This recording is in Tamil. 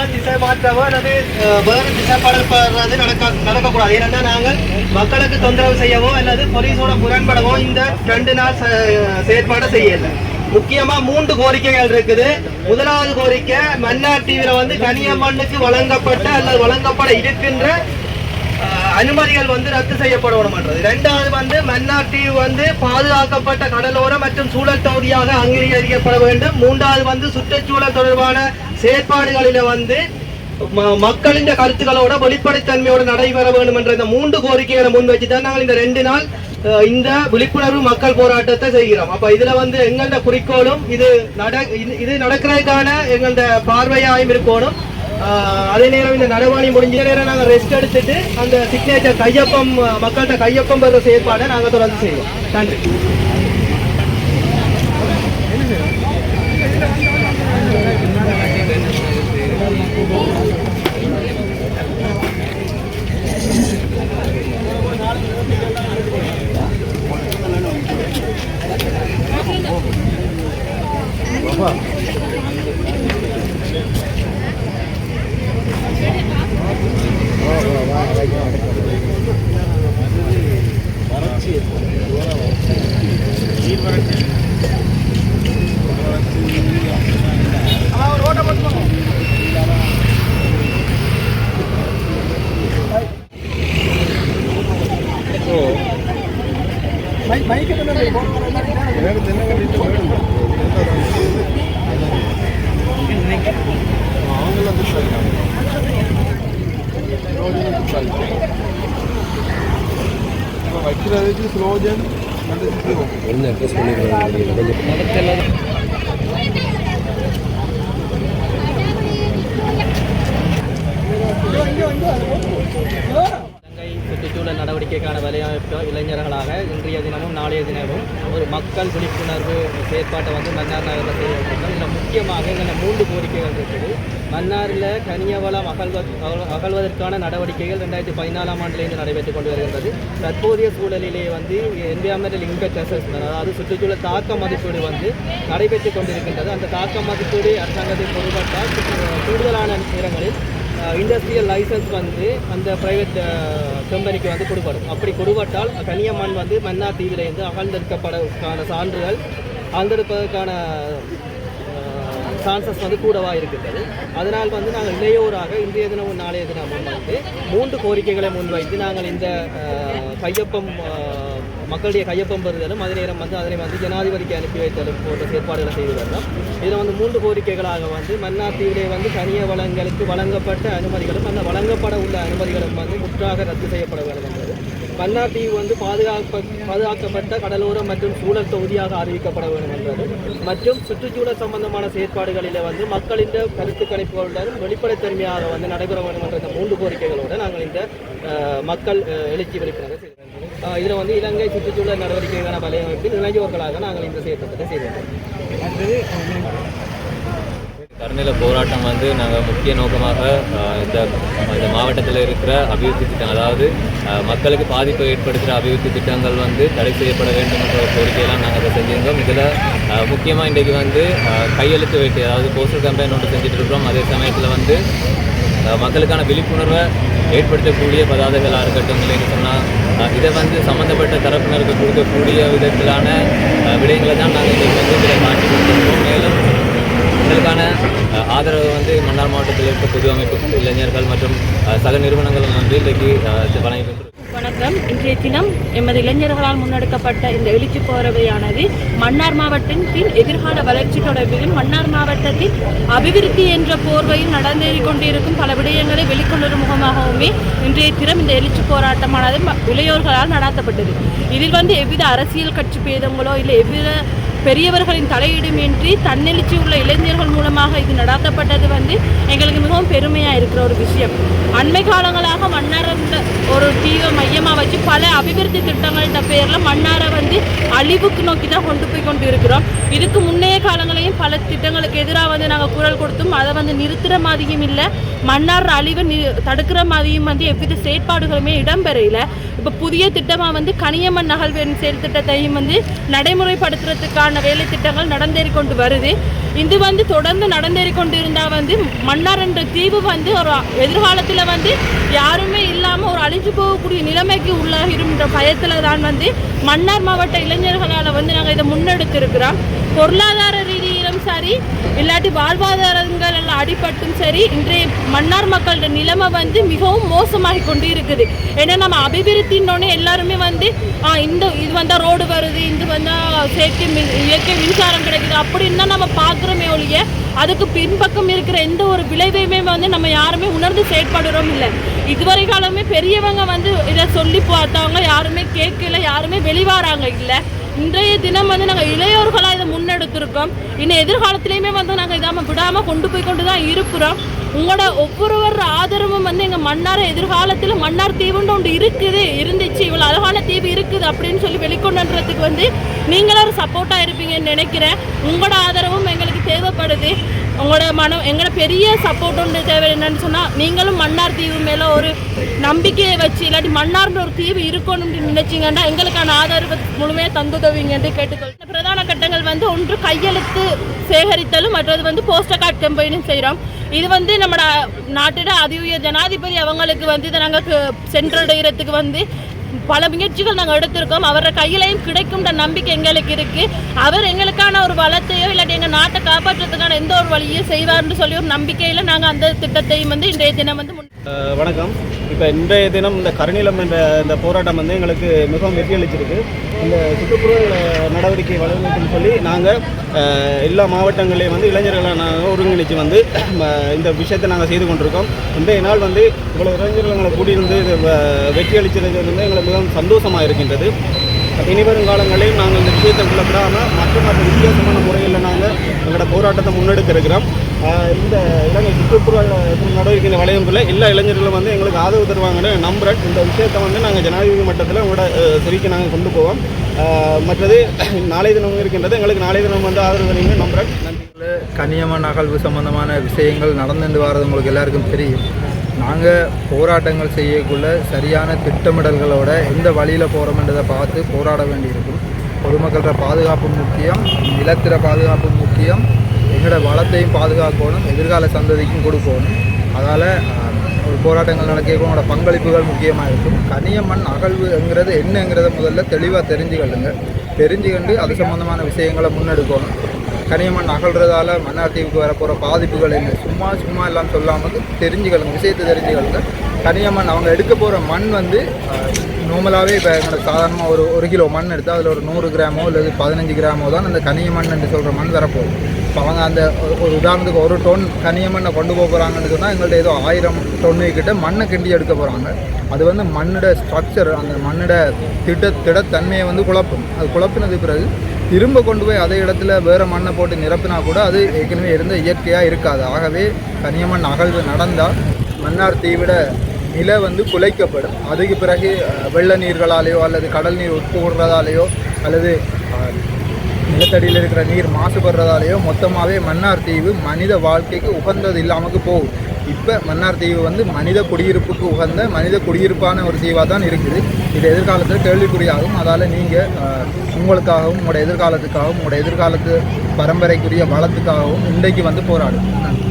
நாங்கள் திசை மாற்றவோ அல்லது வேறு வேறு திசைப்படுறது நடக்க நடக்கக்கூடாது. ஏன்னா நாங்கள் மக்களுக்கு தொந்தரவு செய்யவோ அல்லது போலீஸோட முரண்படவோ இந்த ரெண்டு நாள் செ- செயற்பாடை செய்யல. முக்கியமா மூன்று கோரிக்கைகள் இருக்குது. முதலாவது கோரிக்கை மன்னார் டிவில வந்து கனியம்மண்ணுக்கு வழங்கப்பட்ட அல்லது வழங்கப்பட இருக்கின்ற அனுமதிகள் வந்து ரத்து செய்யப்படணும்ன்றது. ரெண்டாவது வந்து மன்னார் தீவு வந்து பாதுகாக்கப்பட்ட கடலோர மற்றும் சூழல் தொகுதியாக அங்கீகரிக்கப்பட வேண்டும். மூன்றாவது வந்து சுற்றுச்சூழல் தொடர்பான செயற்பாடுகளில வந்து ம- மக்களின் கருத்துக்களோட வெளிப்படைத்தன்மையோட நடைபெற வேண்டும் என்ற இந்த மூன்று கோரிக்கைகளை முன் வச்சு தான் நாங்கள் இந்த ரெண்டு நாள் இந்த விழிப்புணர்வு மக்கள் போராட்டத்தை செய்கிறோம். அப்ப இதுல வந்து எங்கள்ட குறிக்கோளும் இது நட இது- இது நடக்கிறதுக்கான எங்கள்ட பார்வையாயும் இருக்கணும். அதே நேரம் இந்த நடவாணி முடிஞ்ச நேரம் நாங்கள் ரெஸ்ட் எடுத்துட்டு அந்த சிக்னேச்சர் கையொப்பம் மக்கள்கிட்ட கையொப்பம் பெற செயற்பாடை நாங்கள் தொடர்ந்து செய்வோம். நன்றி. வைக்கிறதுக்கு ஸ்லோஜன் என்ன அட்ரஸ் பண்ணிக்கிறோம் கொஞ்சம் இலங்கை சுற்றுச்சூழல் நடவடிக்கைக்கான வலையமைப்பு இளைஞர்களாக இன்றைய தினமும் நாளைய தினமும் ஒரு மக்கள் விழிப்புணர்வு செயற்பாட்டை வந்து மன்னார் நகரில் செய்யப்பட்டோம் இதில் முக்கியமாக இந்த மூன்று கோரிக்கைகள் இருக்குது. மன்னாரில் கனியவளம் அகழ்வ அகழ்வதற்கான நடவடிக்கைகள் ரெண்டாயிரத்தி பதினாலாம் ஆண்டிலிருந்து நடைபெற்றுக் கொண்டு வருகின்றது. தற்போதைய சூழலிலே வந்து என்விரான்மெண்டல் இம்பெக்ட் அசஸ்மெண்ட் அதாவது சுற்றுச்சூழல் தாக்க மதிப்பீடு வந்து நடைபெற்றுக் கொண்டிருக்கின்றது. அந்த தாக்க மதிப்பீடு அரசாங்கத்தை பொருட்பட்டால் கூடுதலான நேரங்களில் இண்டஸ்ட்ரியல் லைசன்ஸ் வந்து அந்த ப்ரைவேட் கம்பெனிக்கு வந்து கொடுப்படும் அப்படி கொடுபட்டால் கனியம்மன் வந்து மன்னார் தீவிலிருந்து அகழ்ந்தெடுக்கப்படக்கான சான்றுகள் அகழ்ந்தெடுப்பதற்கான சான்சஸ் வந்து கூடவாக இருக்கின்றது. அதனால் வந்து நாங்கள் இளையோராக இன்றைய தினமும் நாளைய தினம் வந்து மூன்று கோரிக்கைகளை முன்வைத்து நாங்கள் இந்த கையொப்பம் மக்களுடைய கையொப்பம் பெறுதலும் அதே நேரம் வந்து அதனை வந்து ஜனாதிபதிக்கு அனுப்பி வைத்தலும் போன்ற செயற்பாடுகளை செய்து வரலாம் இதில் வந்து மூன்று கோரிக்கைகளாக வந்து மன்னாத்தீவிலே வந்து கனிய வளங்களுக்கு வழங்கப்பட்ட அனுமதிகளும் அந்த வழங்கப்பட உள்ள அனுமதிகளும் வந்து முற்றாக ரத்து செய்யப்பட வேண்டும் என்பது. மன்னாத்தீவு வந்து பாதுகாப்ப பாதுகாக்கப்பட்ட கடலோரம் மற்றும் சூழல் தொகுதியாக அறிவிக்கப்பட வேண்டும் என்பது. மற்றும் சுற்றுச்சூழல் சம்பந்தமான செயற்பாடுகளில் வந்து மக்களின் கருத்து கணிப்புகளுடன் வெளிப்படைத்தன்மையாக வந்து நடைபெற வேண்டும் என்ற இந்த மூன்று கோரிக்கைகளோடு நாங்கள் இந்த மக்கள் எழுச்சி வெளிப்படுத்த செய்கிறோம் இதில் வந்து இலங்கை சுற்றுச்சூழல் நடவடிக்கைக்கான வலையமைப்பில் இளைஞர்களாக நாங்கள் இந்த செயற்பாட்டை செய்தோம். கருநில போராட்டம் வந்து நாங்கள் முக்கிய நோக்கமாக இந்த இந்த மாவட்டத்தில் இருக்கிற அபிவிருத்தி திட்டம் அதாவது மக்களுக்கு பாதிப்பை ஏற்படுத்துகிற அபிவிருத்தி திட்டங்கள் வந்து தடை செய்யப்பட வேண்டும் என்ற ஒரு கோரிக்கையெல்லாம் நாங்கள் அதை செஞ்சிருந்தோம். இதில் முக்கியமாக இன்றைக்கு வந்து கையெழுத்து வைத்து அதாவது போஸ்டல் கேம்பெயின் ஒன்று செஞ்சுட்டு இருக்கிறோம். அதே சமயத்தில் வந்து மக்களுக்கான விழிப்புணர்வை ஏற்படுத்தக்கூடிய பதாதைகளாக இருக்கட்டும் இல்லைன்னு சொன்னால் இதை வந்து சம்மந்தப்பட்ட தரப்பினருக்கு கொடுக்கக்கூடிய விதத்திலான விடயங்களை தான் நாங்கள் இன்றைக்கு வந்து இதில் காட்டி கொடுத்துருக்கோம். மேலும் இதற்கான ஆதரவு வந்து மன்னார் மாவட்டத்தில் இருக்க பொது அமைப்பு இளைஞர்கள் மற்றும் சக நிறுவனங்கள் வந்து இன்றைக்கு வழங்கி வணக்கம். இன்றைய தினம் எமது இளைஞர்களால் முன்னெடுக்கப்பட்ட இந்த எழுச்சி போரவையானது மன்னார் மாவட்டத்தின் எதிர்கால வளர்ச்சி தொடர்பிலும் மன்னார் மாவட்டத்தின் அபிவிருத்தி என்ற போர்வையில் நடந்தேறிக் கொண்டிருக்கும் பல விடயங்களை வெளிக்கொணரும் முகமாகவுமே இன்றைய தினம் இந்த எழுச்சி போராட்டமானது இளையோர்களால் நடாத்தப்பட்டது. இதில் வந்து எவ்வித அரசியல் கட்சி பேதங்களோ இல்லை எவ்வித பெரியவர்களின் தலையீடுமின்றி தன்னெழுச்சி உள்ள இளைஞர்கள் மூலமாக இது நடாத்தப்பட்டது வந்து எங்களுக்கு மிகவும் பெருமையாக இருக்கிற ஒரு விஷயம். அண்மை காலங்களாக மன்னாரை ஒரு தீவை மையமாக வச்சு பல அபிவிருத்தி திட்டங்கள்ட பேரில் மன்னாரை வந்து அழிவுக்கு நோக்கி தான் கொண்டு போய் கொண்டு இருக்கிறோம் இதுக்கு முன்னைய காலங்களையும் பல திட்டங்களுக்கு எதிராக வந்து நாங்கள் குரல் கொடுத்தும் அதை வந்து நிறுத்துகிற மாதிரியும் இல்லை. மன்னார் அழிவை நி தடுக்கிற மாதிரியும் வந்து எவ்வித செயற்பாடுகளுமே இடம்பெறையில். இப்போ புதிய திட்டமாக வந்து கனியம்மன் நகல்வெண் செயல் திட்டத்தையும் வந்து நடைமுறைப்படுத்துறதுக்கான வேலை திட்டங்கள் நடந்தேறி கொண்டு வருது. இது வந்து தொடர்ந்து நடந்தேறி கொண்டு இருந்தால் வந்து மன்னார் என்ற தீவு வந்து ஒரு எதிர்காலத்தில் வந்து யாருமே இல்லாமல் ஒரு அழிஞ்சு போகக்கூடிய நிலைமைக்கு உள்ளாகிருன்ற பயத்தில் தான் வந்து மன்னார் மாவட்ட இளைஞர்களால் வந்து நாங்கள் இதை முன்னெடுத்திருக்கிறோம். பொருளாதார சரி இல்லாட்டி வாழ்வாதாரங்கள் எல்லாம் அடிபட்டும் சரி இன்றைய மன்னார் மக்களோட நிலைமை வந்து மிகவும் மோசமாகி கொண்டு இருக்குது ஏன்னா நம்ம அபிவிருத்தின்னொன்னே எல்லாருமே வந்து இந்த இது வந்தால் ரோடு வருது இது வந்தால் செயற்கை மின் இயற்கை மின்சாரம் கிடைக்குது அப்படின்னு தான் நம்ம பார்க்குறோமே ஒழிய அதுக்கு பின்பக்கம் இருக்கிற எந்த ஒரு விளைவையுமே வந்து நம்ம யாருமே உணர்ந்து செயற்படுறோம் இல்லை. இதுவரை காலமே பெரியவங்க வந்து இதை சொல்லி பார்த்தவங்க யாருமே கேட்கல யாருமே வெளிவாராங்க இல்லை. இன்றைய தினம் வந்து நாங்கள் இளையோர்களாக இதை முன்னெடுத்திருக்கோம். இன்னும் எதிர்காலத்திலையுமே வந்து நாங்கள் இதாமல் விடாமல் கொண்டு போய் கொண்டு தான் இருக்கிறோம். உங்களோட ஒவ்வொருவர் ஆதரவும் வந்து எங்கள் மன்னார் எதிர்காலத்தில் மன்னார் தீவுன்னு ஒன்று இருக்குது இருந்துச்சு இவ்வளோ அழகான தீவு இருக்குது அப்படின்னு சொல்லி வெளிக்கொண்டுன்றதுக்கு வந்து நீங்களும் ஒரு சப்போர்ட்டாக இருப்பீங்கன்னு நினைக்கிறேன். உங்களோட ஆதரவும் எங்களுக்கு தேவைப்படுது. உங்களோட மனம் எங்களோட பெரிய சப்போர்ட் ஒன்று தேவை என்னன்னு சொன்னால் நீங்களும் மன்னார் தீவு மேலே ஒரு நம்பிக்கையை வச்சு இல்லாட்டி மன்னார்ன்ற ஒரு தீவு இருக்கணும்னு நினைச்சிங்கன்னா எங்களுக்கான ஆதரவு முழுமையாக தந்துதவிங்க என்று கேட்டுக்கொள். பிரதான கட்டங்கள் வந்து ஒன்று கையெழுத்து சேகரித்தலும் மற்றது வந்து போஸ்டர் கார்டு கம்பெனியும் செய்கிறோம் இது வந்து நம்ம நாட்டோட அதி உயர் ஜனாதிபதி அவங்களுக்கு வந்து இதை நாங்கள் சென்றடைகிறதுக்கு வந்து பல முயற்சிகள் நாங்கள் எடுத்திருக்கோம். அவரோட கையிலையும் கிடைக்கும்ன்ற நம்பிக்கை எங்களுக்கு இருக்கு. அவர் எங்களுக்கான ஒரு வளத்தையோ இல்லாட்டி எங்கள் நாட்டை காப்பாற்றுறதுக்கான எந்த ஒரு வழியோ செய்வார்னு சொல்லி ஒரு நம்பிக்கையில் நாங்கள் அந்த திட்டத்தையும் வந்து இன்றைய தினம் வந்து வணக்கம். இப்போ இன்றைய தினம் இந்த கருநிலம் என்ற இந்த போராட்டம் வந்து எங்களுக்கு மிகவும் வெற்றி அளிச்சிருக்கு. இந்த சுற்றுப்புற நடவடிக்கை வளர்க்கணும்னு சொல்லி நாங்கள் எல்லா மாவட்டங்களையும் வந்து இளைஞர்களை நாங்கள் ஒருங்கிணைச்சு வந்து இந்த விஷயத்தை நாங்கள் செய்து கொண்டிருக்கோம். இன்றைய நாள் வந்து இவ்வளோ இளைஞர்களை கூடியிருந்து இது வ- வெற்றி வந்து எங்களுக்கு மிகவும் சந்தோஷமாக இருக்கின்றது. இனி வரும் காலங்களில் நாங்கள் இந்த விஷயத்தை விடாமல் மற்ற மற்ற வித்தியாசமான முறையில் நாங்கள் எங்களோட போராட்டத்தை முன்னெடுக்க இருக்கிறோம். இந்த இலங்கை சுற்றுப்புற நடவடிக்கை இந்த வளையங்குள்ள எல்லா இளைஞர்களும் வந்து எங்களுக்கு ஆதரவு தருவாங்கன்னு நம்புகிறேன் இந்த விஷயத்தை வந்து நாங்கள் ஜனாதிபதி மட்டத்தில் உங்களோட அஹ், செவிக்கு நாங்கள் கொண்டு போவோம். மற்றது நாளைய தினம் இருக்கின்றது எங்களுக்கு நாளைய தினம் வந்து ஆதரவு தருவீங்கன்னு நம்புகிறேன் நன்றி கனியம்மன் அகழ்வு சம்பந்தமான விஷயங்கள் நடந்துட்டு வர்றது உங்களுக்கு எல்லாருக்கும் தெரியும். நாங்கள் போராட்டங்கள் செய்யக்குள்ள சரியான திட்டமிடல்களோட எந்த வழியில் போகிறோம்ன்றதை பார்த்து போராட வேண்டியிருக்கும். பொதுமக்களோட பாதுகாப்பு முக்கியம் நிலத்திற பாதுகாப்பு முக்கியம் எங்களோட வளத்தையும் பாதுகாக்கணும் எதிர்கால சந்ததிக்கும் கொடுக்கணும். அதால் ஒரு போராட்டங்கள் நடக்க பங்களிப்புகள் முக்கியமாக இருக்கும். கனிய மண் அகழ்வுங்கிறது என்னங்கிறத முதல்ல தெளிவாக தெரிஞ்சுக்கொள்ளுங்க. தெரிஞ்சுக்கண்டு அது சம்மந்தமான விஷயங்களை முன்னெடுக்கணும். கனியம்மண் அகழ்றதால மன்னார் தீவுக்கு வரப்போகிற பாதிப்புகள் என்ன? சும்மா சும்மா எல்லாம் சொல்லாமல் தெரிஞ்சுக்கலுங்க விஷயத்தை தெரிஞ்சுக்கலுங்க கனியமண் அவங்க எடுக்க போகிற மண் வந்து நார்மலாகவே இப்போ எங்களுக்கு சாதாரணமாக ஒரு ஒரு கிலோ மண் எடுத்தால் அதில் ஒரு நூறு கிராமோ இல்லை பதினஞ்சு கிராமோ தான் அந்த கனியமண் என்று சொல்கிற மண் வரப்போகுது. இப்போ அவங்க அந்த ஒரு- ஒரு உதாரணத்துக்கு ஒரு டொன் கனியமண்ணை கொண்டு போக போகிறாங்கன்னு சொன்னால் எங்கள்கிட்ட ஏதோ ஆயிரம் டொன்னு கிட்ட மண்ணை கிண்டி எடுக்க போகிறாங்க அது வந்து மண்ணோட ஸ்ட்ரக்சர் அந்த மண்ணோட திட திடத்தன்மையை வந்து குழப்பும். அது குழப்பினது பிறகு திரும்ப கொண்டு போய் அதே இடத்துல வேறு மண்ணை போட்டு நிரப்பினா கூட அது ஏற்கனவே இருந்த இயற்கையாக இருக்காது. ஆகவே கனியமண் அகழ்வு நடந்தால் மன்னார் தீவிட நில வந்து குலைக்கப்படும். அதுக்கு பிறகு வெள்ள நீர்களாலேயோ அல்லது கடல் நீர் உட்புகிறதாலேயோ அல்லது நிலத்தடியில் இருக்கிற நீர் மாசுபடுறதாலேயோ மொத்தமாகவே மன்னார் தீவு மனித வாழ்க்கைக்கு உகந்தது இல்லாமல் போகும். இப்போ மன்னார் தீவு வந்து மனித குடியிருப்புக்கு உகந்த மனித குடியிருப்பான ஒரு தீவாக தான் இருக்குது. இது எதிர்காலத்தில் கேள்விக்குறியாகும். அதால் நீங்கள் உங்களுக்காகவும் உங்களோட எதிர்காலத்துக்காகவும் உங்களோட எதிர்காலத்து பரம்பரைக்குரிய வளத்துக்காகவும் இன்றைக்கு வந்து போராடும் நன்றி